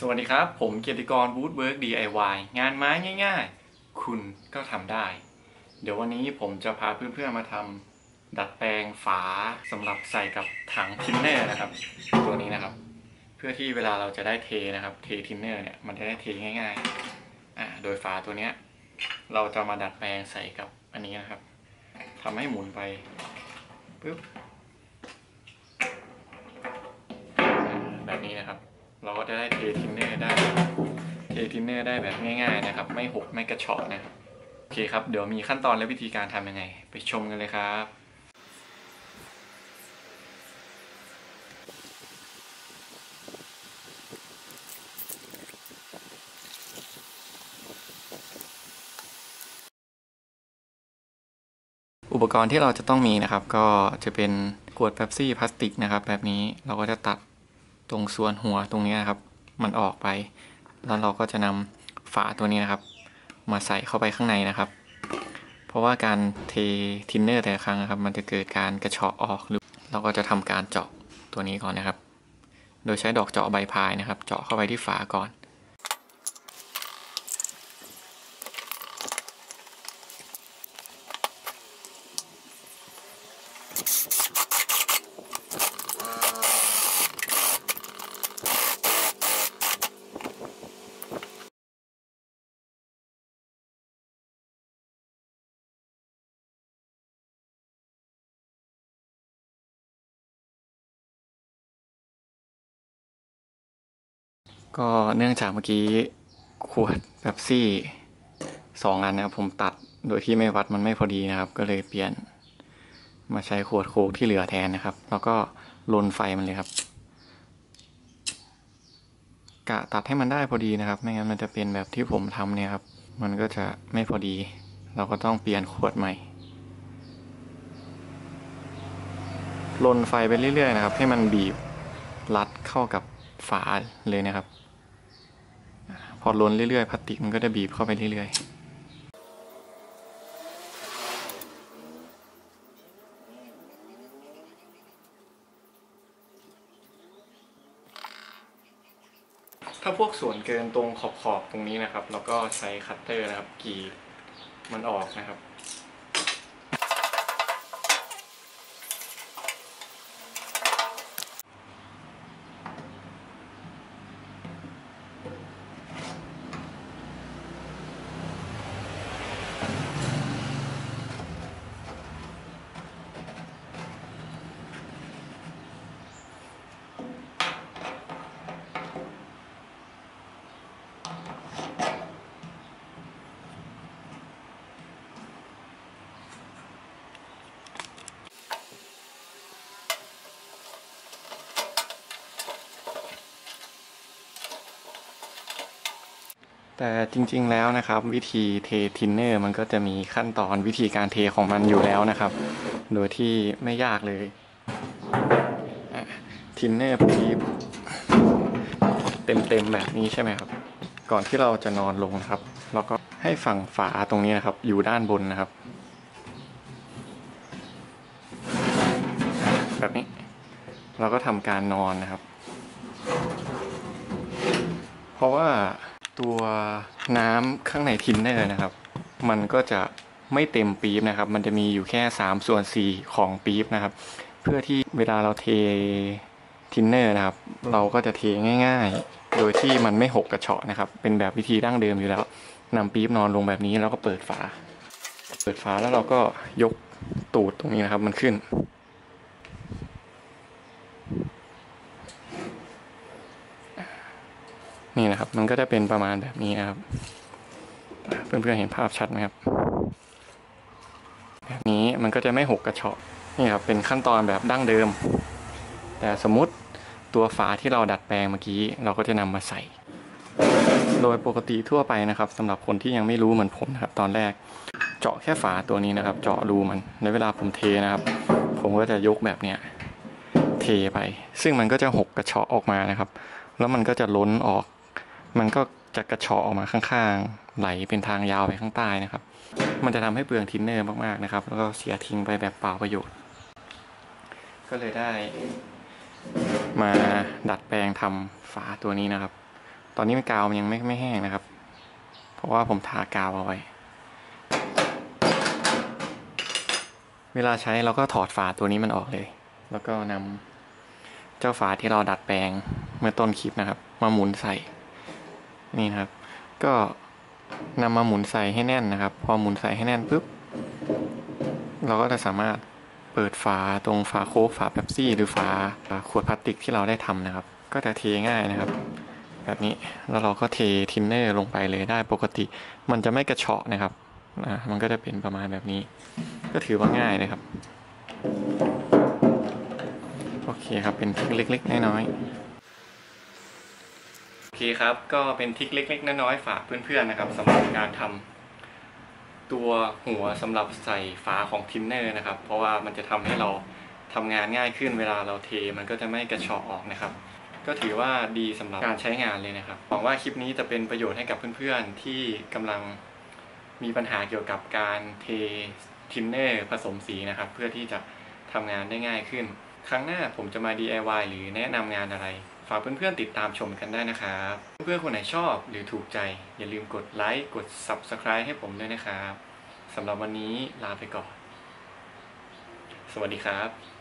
สวัสดีครับ ผมเกียรติกร Woodwork DIY งานไม้ง่าย ๆ คุณก็ทำได้ เดี๋ยววันนี้ผมจะพาเพื่อนๆมาทำดัดแปลงฝาสำหรับใส่กับถังทินเนอร์นะครับ ตัวนี้นะครับ เพื่อที่เวลาเราจะได้เทนะครับ เททินเนอร์เนี่ยมันจะได้เทง่ายๆอ่าโดยฝาตัวเนี้ยเราจะมาดัดแปลงใส่กับอันนี้นะครับทำให้หมุนไปปึ๊บ แบบนี้นะครับ เราก็จะได้เททินเนอร์ได้ เททินเนอร์ได้แบบง่ายๆนะครับ ไม่หกไม่กระเฉาะนะครับ โอเคครับ เดี๋ยวมีขั้นตอนและวิธีการทำยังไง ไปชมกันเลยครับอุปกรณ์ที่เราจะต้องมีนะครับ ก็จะเป็นขวดเป๊ปซี่พลาสติกนะครับ แบบนี้เราก็จะตัด ตรงส่วนหัวตรงนี้นะครับ มันออกไป แล้วเราก็จะนำฝาตัวนี้นะครับ มาใส่เข้าไปข้างในนะครับ เพราะว่าการเททินเนอร์แต่ละครั้งนะครับ มันจะเกิดการกระเฉาะออกหรือเราก็จะทำการเจาะตัวนี้ก่อนนะครับ โดยใช้ดอกเจาะใบพายนะครับ เจาะเข้าไปที่ฝาก่อน ก็เนื่องจากเมื่อกี้ขวดแบบซี่สองอันนะครับผมตัดโดยที่ไม่วัดมันไม่พอดีนะครับ ก็เลยเปลี่ยนมาใช้ขวดโค้กที่เหลือแทนนะครับ แล้วก็ลนไฟมันเลยครับ กะตัดให้มันได้พอดีนะครับ ไม่งั้นมันจะเป็นแบบที่ผมทำเนี่ยครับ มันก็จะไม่พอดี เราก็ต้องเปลี่ยนขวดใหม่ลนไฟไปเรื่อยๆนะครับ ให้มันบีบรัดเข้ากับฝาเลยนะครับ อล้นเรื่อยๆพลาสติกมันก็จะบีบเข้าไปเรื่อยๆถ้าพวกส่วนเกินตรงขอบๆตรงนี้นะครับ เราก็ใช้คัตเตอร์นะครับกรีดมันออกนะครับ แต่จริงๆแล้วนะครับ วิธีเททินเนอร์มันก็จะมีขั้นตอนวิธีการเทของมันอยู่แล้วนะครับ โดยที่ไม่ยากเลยทินเนอร์พีเต็มๆแบบนี้ใช่ไหมครับ ก่อนที่เราจะนอนลงนะครับ เราก็ให้ฝั่งฝาตรงนี้นะครับ อยู่ด้านบนนะครับ แบบนี้ เราก็ทำการนอนนะครับ เพราะว่า ตัวน้ำข้างในทินเนอร์นะครับ มันก็จะไม่เต็มปี๊บนะครับ มันจะมีอยู่แค่ 3 ส่วน 4 ของปี๊บนะครับ เพื่อที่เวลาเราเททินเนอร์นะครับ เราก็จะเทง่าย ๆ โดยที่มันไม่หกกระเฉาะนะครับ เป็นแบบวิธีดั้งเดิมอยู่แล้วนำปี๊บนอนลงแบบนี้แล้วก็เปิดฝา เปิดฝาแล้วเราก็ยกตูดตรงนี้นะครับ มันขึ้น นี่นะครับ มันก็จะเป็นประมาณแบบนี้นะครับ เพื่อนๆเห็นภาพชัดไหมครับ แบบนี้มันก็จะไม่หกกระเฉาะนี่ครับ เป็นขั้นตอนแบบดั้งเดิม แต่สมมติตัวฝาที่เราดัดแปลงเมื่อกี้ เราก็จะนำมาใส่ โดยปกติทั่วไปนะครับสำหรับคนที่ยังไม่รู้เหมือนผมนะครับ ตอนแรก เจาะแค่ฝาตัวนี้นะครับ เจาะรูมันในเวลาผมเทนะครับ ผมก็จะยกแบบเนี้ยเทไป ซึ่งมันก็จะหกกระเฉาะออกมานะครับ แล้วมันก็จะล้นออก มันก็จะกระเฉาะออกมาข้างๆ ไหลเป็นทางยาวไปข้างใต้นะครับ มันจะทำให้เปลืองทินเนอร์มากๆนะครับ แล้วก็เสียทิ้งไปแบบเปล่าประโยชน์ ก็เลยได้ มาดัดแปลงทำฝาตัวนี้นะครับ ตอนนี้มันกาวมันยังไม่ไม่แห้งนะครับ เพราะว่าผมทากาวเอาไว้ เวลาใช้เราก็ถอดฝาตัวนี้มันออกเลย แล้วก็นำเจ้าฝาที่เราดัดแปลงเมื่อต้นคลิปนะครับ มาหมุนใส่ นี่ครับ ก็นำมาหมุนใส่ให้แน่นนะครับ พอหมุนใส่ให้แน่นปุ๊บ เราก็จะสามารถเปิดฝาตรงฝาโค้กฝาเป๊ปซี่ หรือฝาขวดพลาสติกที่เราได้ทำนะครับ ก็จะเทง่ายนะครับ แบบนี้แล้วเราก็เททินเนอร์ลงไปเลยได้ปกติ มันจะไม่กระเฉาะนะครับอ่ามันก็จะเป็นประมาณแบบนี้ ก็ถือว่าง่ายนะครับ โอเคครับเป็นทริคเล็กๆน้อยๆ อเคครับ ก็เป็นทริคเล็ก ๆ น้อยๆฝากเพื่อนๆนะครับสำหรับการทำตัวหัวสำหรับใส่ฝาของทินเนอร์นะครับ เพราะว่ามันจะทำให้เราทำงานง่ายขึ้นเวลาเราเทมันก็จะไม่กระเฉาะออกนะครับ ก็ถือว่าดีสำหรับการใช้งานเลยนะครับหวังว่าคลิปนี้จะเป็นประโยชน์ให้กับเพื่อนๆที่กำลังมีปัญหาเกี่ยวกับการเททินเนอร์ผสมสีนะครับ เพื่อที่จะทำงานได้ง่ายขึ้น ครั้งหน้าผมจะมา DIY หรือแนะนำงานอะไร ฝากเพื่อนๆติดตามชมกันได้นะครับ เพื่อนๆคนไหนชอบหรือถูกใจ อย่าลืมกดไลค์กด Subscribe ให้ผมด้วยนะครับสำหรับวันนี้ลาไปก่อน สวัสดีครับ